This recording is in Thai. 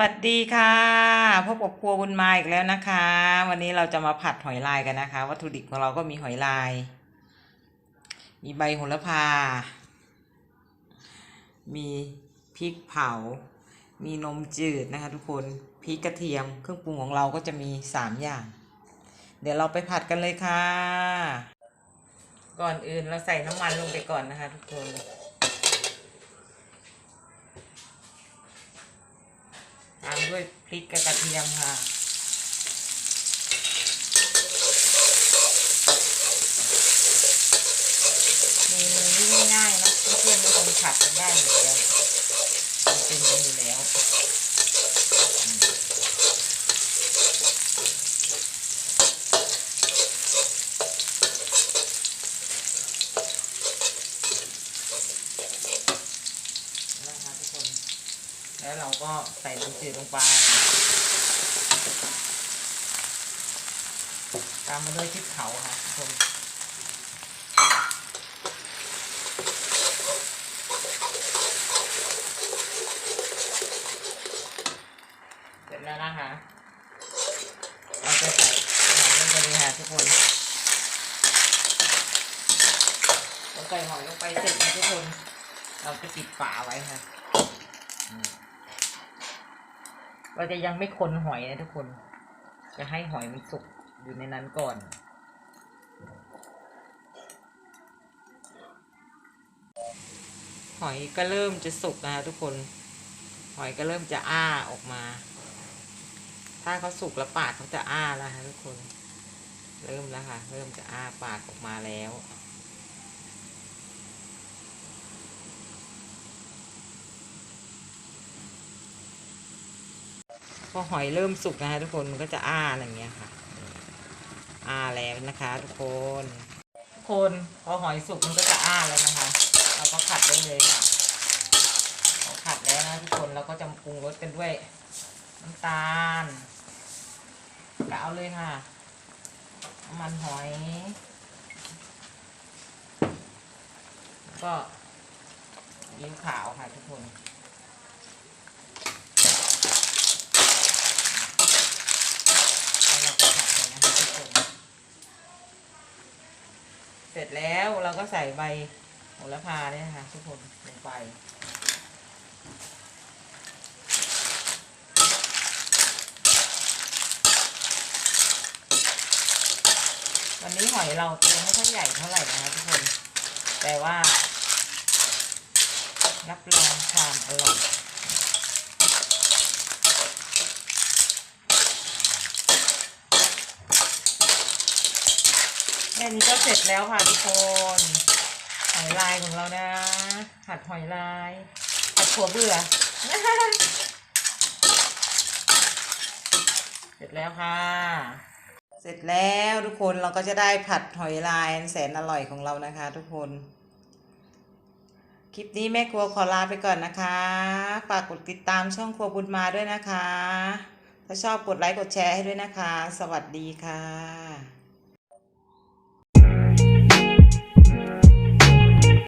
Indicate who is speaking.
Speaker 1: วัสดีค่ะพบกับครัวบุญมาอีกแล้วนะคะ วันนี้เราจะมาผัดหอยลายกันนะคะ วัตถุดิบของเราก็มีหอยลาย มีใบโหระพา มีพริกเผา มีนมจืดนะคะ ทุกคนพริกกระเทียมเครื่องปรุงของเราก็จะมีสามอย่าง เดี๋ยวเราไปผัดกันเลยค่ะ ก่อนอื่นเราใส่น้ำมันลงไปก่อนนะคะ ทุกคน ตามด้วยพริกกับกระเทียมค่ะเมนี่ง่ายๆนะเพื่อนๆทุกคนผัดกันได้อยู่แล้วมันเป็นกันอยู่แล้วอืมนะคะทุกคน แล้วเราก็ใส่น้ำจืดลงไป ตามมาด้วยพริกเผาค่ะทุกคนเสร็จแล้วนะคะ เราจะใส่หอยลงไปเลยค่ะทุกคนเราใส่หอยลงไปเสร็จนะทุกคน เราจะปิดฝาไว้ค่ะ เราจะยังไม่คนหอยนะทุกคน จะให้หอยมันสุกอยู่ในนั้นก่อน หอยก็เริ่มจะสุกนะทุกคน หอยก็เริ่มจะอ้าออกมา ถ้าเขาสุกแล้วปากเขาจะอ้าแล้วค่ะทุกคน เริ่มแล้วค่ะ เริ่มจะอ้าปากออกมาแล้ว พอหอยเริ่มสุกนะคะทุกคนมันก็จะอ้าอย่างเงี้ยค่ะ อ้าแล้วนะคะ ทุกคนทุกคนพอหอยสุกมันก็จะอ้าแล้วนะคะเราก็ผัดได้เลยค่ะพอผัดแล้วนะทุกคนเราก็จะปรุงรสกันด้วยน้ำตาลกะเอาเลยค่ะมันหอยก็ยิ้วขาวค่ะทุกคน แล้วเราก็ผัดไปนะคะทุกคน เสร็จแล้วเราก็ใส่ใบโหระพาเนี่ยนะคะทุกคนลงไปวันนี้หอยเราตัวไม่ค่อยใหญ่เท่าไหร่นะคะทุกคน แต่ว่า รับรองความอร่อย ค่นี้ก็เสร็จแล้วค่ะทุกคนหอยลายของเรานะผัดหอยลายผัดถั่วเบื่อ เสร็จแล้วค่ะ เสร็จแล้วทุกคนเราก็จะได้ผัดหอยลายแสนอร่อยของเรานะคะ ทุกคน คลิปนี้แม่ครัวขอลาไปก่อนนะคะฝากกดติดตามช่องครัวบุญมาด้วยนะคะ ถ้าชอบกดไลค์กดแชร์ให้ด้วยนะคะ สวัสดีค่ะ Bye.